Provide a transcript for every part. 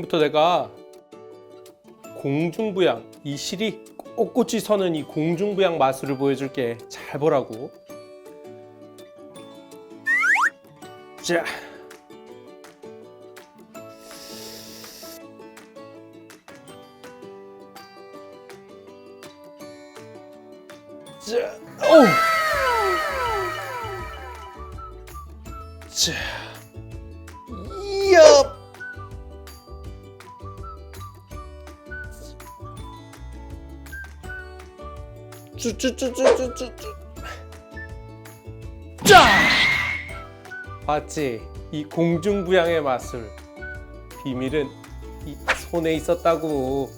지금부터 내가 공중부양 이 실이 꼿꼿이 서는 이 공중부양 마술을 보여줄게. 잘 보라고. 자. 자, 오. 자, 쭈쭈쭈쭈쭈쭈. 자. 봤지? 이 공중부양의 마술. 비밀은 이 손에 있었다고.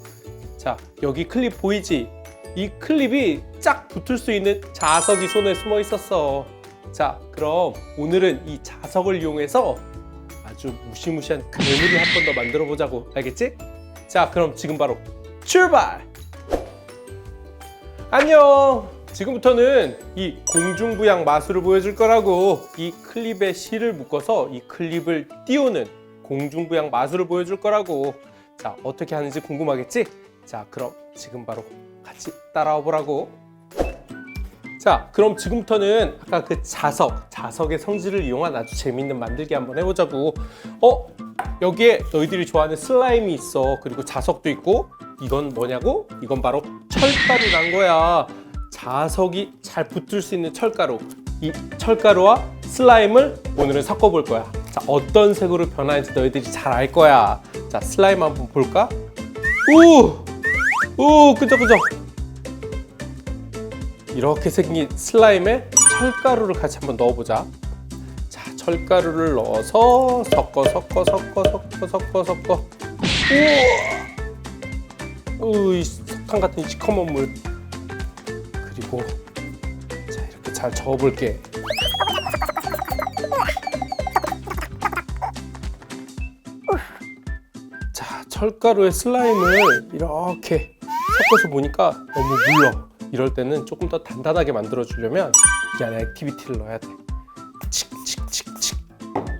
자, 여기 클립 보이지? 이 클립이 쫙 붙을 수 있는 자석이 손에 숨어 있었어. 자, 그럼 오늘은 이 자석을 이용해서 아주 무시무시한 괴물을 한 번 더 만들어 보자고. 알겠지? 자, 그럼 지금 바로 출발! 안녕! 지금부터는 이 공중부양 마술을 보여줄 거라고 이 클립에 실을 묶어서 이 클립을 띄우는 공중부양 마술을 보여줄 거라고. 자 어떻게 하는지 궁금하겠지? 자 그럼 지금 바로 같이 따라와 보라고. 자 그럼 지금부터는 아까 그 자석 자석의 성질을 이용한 아주 재밌는 만들기 한번 해보자고. 어? 여기에 너희들이 좋아하는 슬라임이 있어. 그리고 자석도 있고 이건 뭐냐고? 이건 바로 철가루란 거야. 자석이 잘 붙을 수 있는 철가루. 이 철가루와 슬라임을 오늘은 섞어 볼 거야. 자 어떤 색으로 변하는지 너희들이 잘 알 거야. 자 슬라임 한번 볼까? 오 오 끄적끄적. 이렇게 생긴 슬라임에 철가루를 같이 한번 넣어보자. 자, 철가루를 넣어서 섞어 섞어 섞어 섞어 섞어 섞어. 우와! 으이, 석탄 같은 시커먼 물. 그리고 자 이렇게 잘 저어볼게. 자, 철가루에 슬라임을 이렇게 섞어서 보니까 너무 물러. 이럴 때는 조금 더 단단하게 만들어 주려면 이 안에 액티비티를 넣어야 돼. 칙칙칙칙.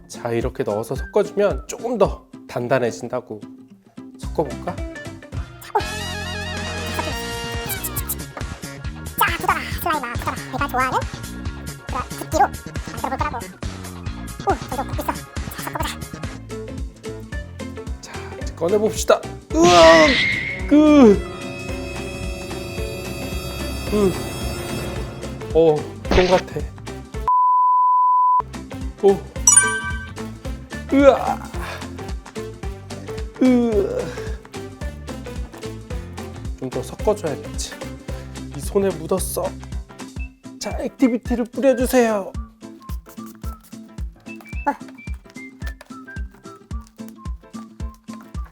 자, 이렇게 넣어서 섞어 주면 조금 더 단단해진다고. 섞어 볼까? 좋아하는 그런 붓기로 만들어볼 거라고. 오, 저도 붓고 있어. 자, 섞어보자. 자, 이제 꺼내 봅시다. 으아! 그. 으. 어, 똥 같아. 오. 으아. 으. 좀더 섞어줘야겠지. 이 손에 묻었어. 자, 액티비티를 뿌려주세요.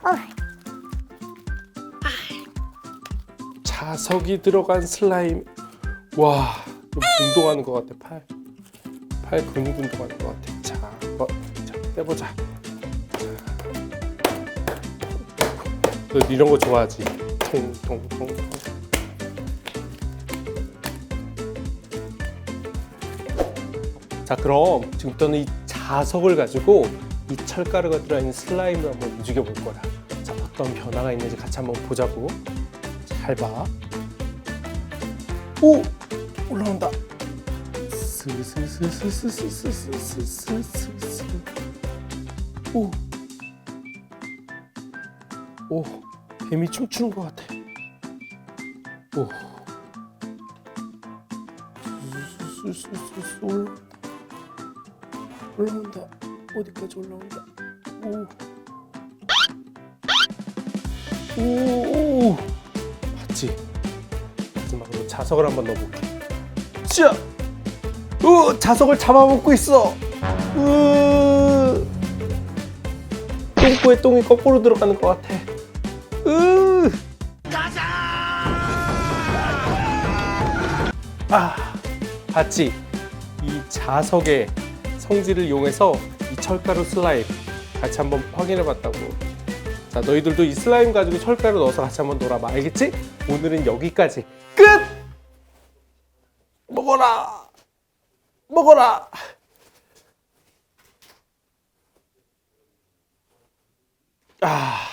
오, 자석이 들어간 슬라임. 와, 좀 운동하는 것 같아 팔. 팔 근육 운동하는 것 같아. 자, 어, 자 빼보자. 자. 너 이런 거 좋아하지? 통통통. 자, 그럼 지금부터는 이 자석을 가지고 이 철가루가 들어있는 슬라임을 한번 움직여 볼 거야. 자, 어떤 변화가 있는지 같이 한번 보자고. 잘 봐. 오! 올라온다. 스스스스스스스스스스스. 오. 오. 뱀이 춤추는 것 같아. 오. 스스스스스 올라온다. 올라온다. 어디까지 올라온다. 오. 오. 오. 봤지? 마지막으로 자석을 한번 넣어볼게. 자, 우 자석을 잡아먹고 있어. 으, 똥꼬에 똥이 거꾸로 들어가는 것 같아. 으. 아, 봤지? 이 자석의 성질을 이용해서 이 철가루 슬라임 같이 한번 확인해 봤다고. 자, 너희들도 이 슬라임 가지고 철가루 넣어서 같이 한번 놀아봐. 알겠지? 오늘은 여기까지. 끝! 먹어라! 먹어라! 아